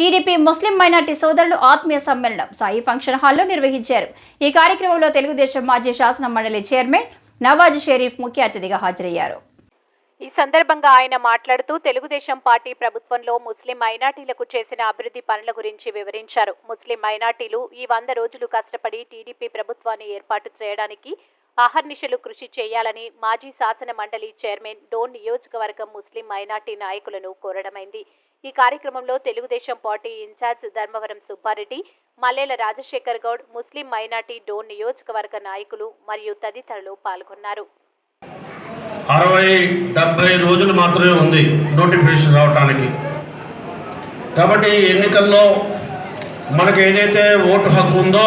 TDP ముస్లిం minority సోదరులు ఆత్మీయ సమ్మేళనం సాయి ఫంక్షన్ హాల్లో నిర్వహించారు. ఈ కార్యక్రమంలో తెలుగుదేశం మాజీ శాసన మండలి చైర్మన్ నవాజ్ షరీఫ్ ముఖ్య అతిథిగా హాజరయ్యారు. ఈ సందర్భంగా ఆయన మాట్లాడుతూ తెలుగుదేశం పార్టీ ప్రభుత్వంలో ముస్లిం మైనార్టీలకు చేసిన అభివృద్ధి పనుల గురించి వివరించారు. ముస్లిం మైనార్టీలు ఈ వంద రోజులు కష్టపడి టీడీపీ ప్రభుత్వాన్ని ఏర్పాటు చేయడానికి అహర్నిశలు కృషి చేయాలని మాజీ శాసన మండలి చైర్మన్ డోన్ నియోజకవర్గం ముస్లిం మైనార్టీ నాయకులను కోరడమైంది. ఈ కార్యక్రమంలో Telugu Desam party incharge Dharmavaram Subba Reddy Mallela Rajasekhar Goud Muslim minority Dhone నియోజకవర్గ నాయకులు మరియు తదితరులు పాల్గొన్నారు. అరవై డెబ్బై రోజులు మాత్రమే ఉంది నోటిఫికేషన్ రావడానికి కాబట్టి ఎన్నికల్లో మనకు ఏదైతే ఓటు హక్కు ఉందో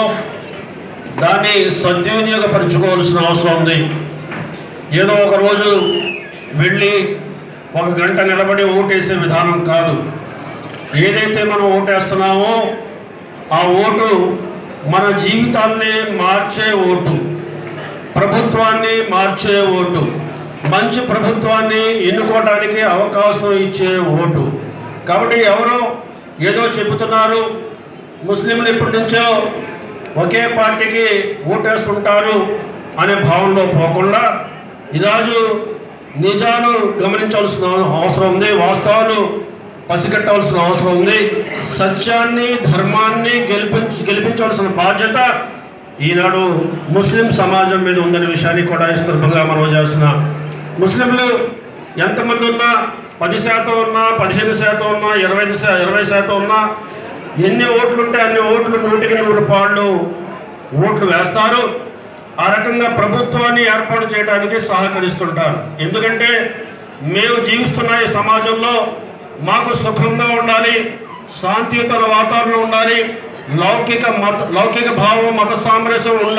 దాన్ని సద్వినియోగపరచుకోవాల్సిన అవసరం ఉంది. ఏదో ఒక రోజు వెళ్ళి ఒక గంట నిలబడి ఓటేసే విధానం కాదు. ఏదైతే మనం ఓటేస్తున్నామో ఆ ఓటు మన జీవితాన్ని మార్చే ఓటు ప్రభుత్వాన్ని మార్చే ఓటు మంచి ప్రభుత్వాన్ని ఎన్నుకోవడానికి అవకాశం ఇచ్చే ఓటు. కాబట్టి ఎవరో ఏదో చెబుతున్నారు ముస్లింలు ఇప్పటి నుంచో ఒకే పార్టీకి ఓటేస్తుంటారు అనే భావనలో పోకుండా ఈరోజు నిజాలు గమనించాల్సిన అవసరం ఉంది వాస్తవాలు పసిగట్టవలసిన అవసరం ఉంది. సత్యాన్ని ధర్మాన్ని గెలిపించ గెలిపించవలసిన బాధ్యత ఈనాడు ముస్లిం సమాజం మీద ఉందనే విషయాన్ని కూడా ఈ సందర్భంగా మనం చేస్తున్నా. ముస్లింలు ఎంతమంది ఉన్నా పది శాతం ఉన్నా పదిహేను శాతం ఉన్నా ఇరవై ఐదు శా ఇరవై శాతం ఉన్నా ఎన్ని ఓట్లు ఉంటే అన్ని ఓట్లు నూటికి నూరు పాళ్ళు ఓట్లు వేస్తారు. ఆ రకంగా ప్రభుత్వాన్ని ఏర్పాటు చేయడానికి సహకరిస్తుంటాను ఎందుకంటే మేము జీవిస్తున్న ఈ సమాజంలో మాకు సుఖంగా ఉండాలి శాంతియుత వాతావరణం ఉండాలి లౌకిక మత లౌకిక భావం మత సామరస్యం ఉండాలి.